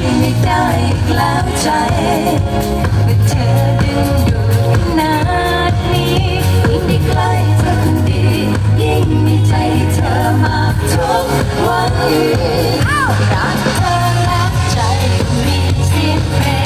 ช่วยไม่ได้กล้วใจว่าเธอดึงดูดนาดนี้ยิ่งได้ใกล้เธดี ยิ่งมีใจให้เธอมาทุกวันรักเธอแล้ใจมีสียงเ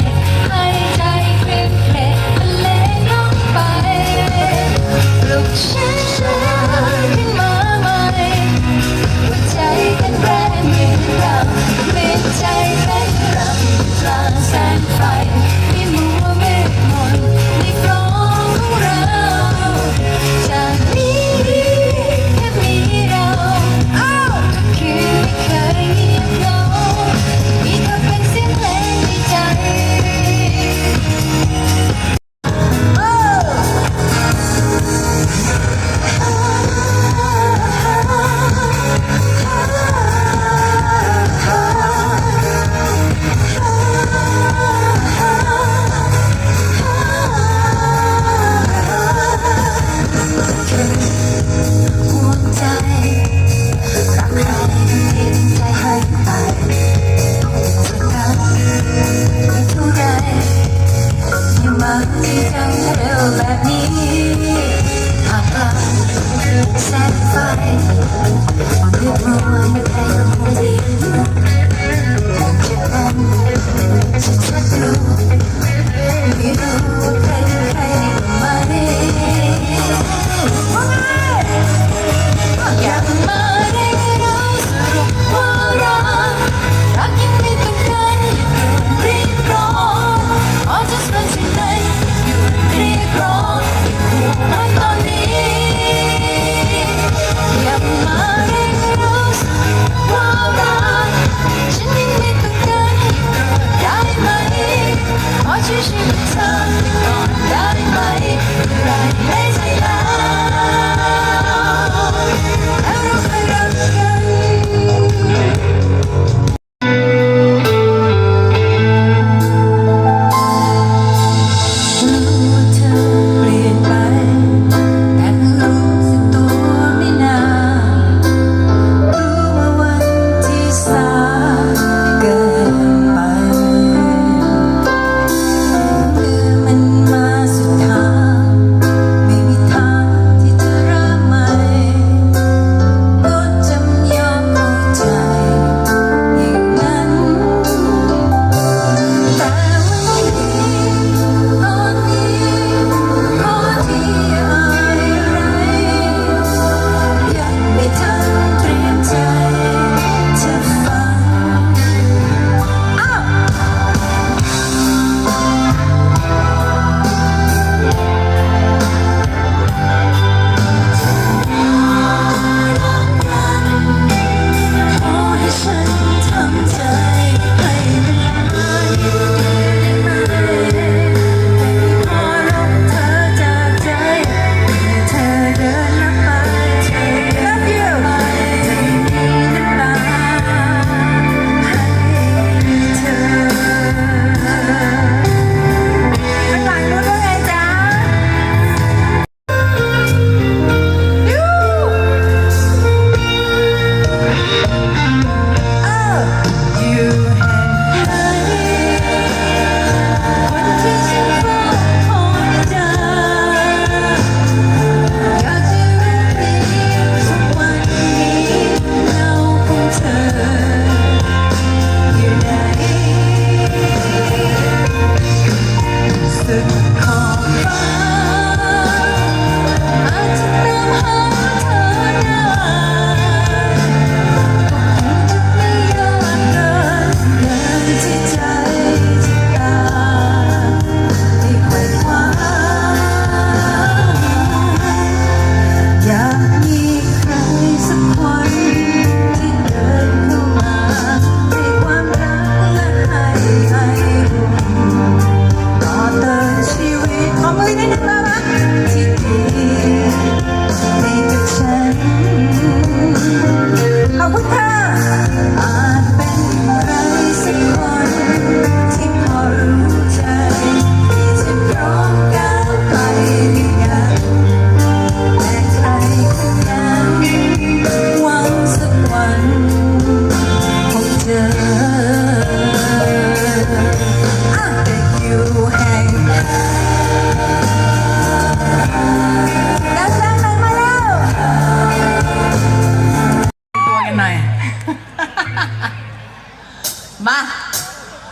มา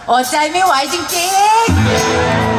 อดใจไม่ไหวจริงๆ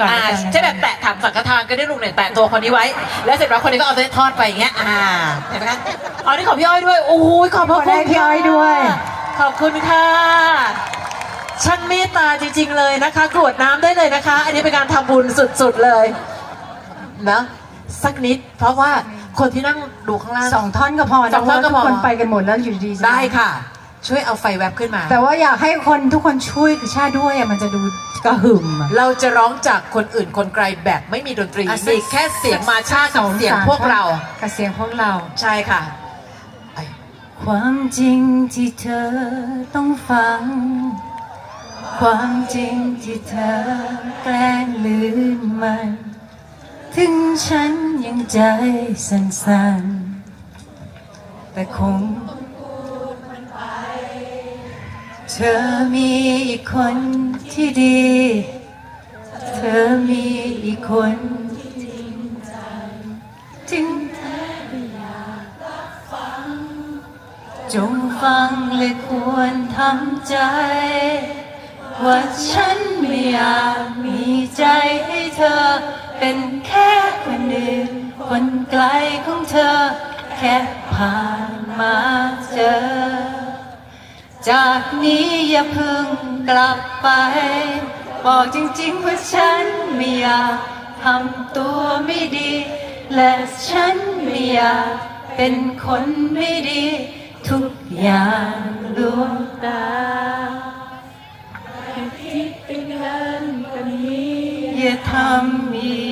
ก่อนอ่าแล้วกันนะใช่แบบแตะถังสังฆทานก็ได้ลุงเนี่ยแตะตัวคนนี้ไว้ แล้วเสร็จแล้วคนนี้ก็เอาไปทอดไปอย่างเงี้ยอ่าเห็นไหมคะอ๋อนี่ของพี่อ้อยด้วยโอ้ยขอบพระขอคุได้ณพี่อ้อยด้วย ขอบคุณค่ะช่างเมตตาจริง ๆ เลยนะคะกรวดน้ำได้เลยนะคะ อันนี้เป็นการทำบุญสุดๆเลยนะสักนิด เพราะว่าคนที่นั่งดูข้างล่างสองท่อนก็พอสนะองท่อนก็เพราะว่าทุกคนพอไปกันหมดแล้วอยู่ดีๆได้ค่ะ ช่วยเอาไฟแวบขึ้นมา แต่ว่าอยากให้คนทุกคนช่วยกระชาด้วยอะมันจะดูกระหึ่มอะ เราจะร้องจากคนอื่นคนไกลแบบไม่มีดนตรีอะมีแค่เสียงมาชากับเสียงพวกเรา กับเสียงพวกเรา ใช่ค่ะไปความจริงที่เธอต้องฟัง ความจริงที่เธอแกล้งลืมมัน ถึงฉันยังใจสั่นๆแต่คง เธอมีอีกคนที่ดี เธอมีอีกคนที่จริงใจถึงเธอไม่อยากรับฟัง จงฟังและควรทำใจ ว่าฉันไม่อยากมีใจให้เธอ เป็นแค่คนอื่นคนไกลของเธอ แค่ผ่านมาเจอ จากนี้อย่าเพิ่งกลับไป บอกจริงๆว่าฉันไม่อยากทำตัวไม่ดี และฉันไม่อยากเป็นคนไม่ดี ทุกอย่างลวงตาคิดเป็นกันกันนี้อย่าทำอี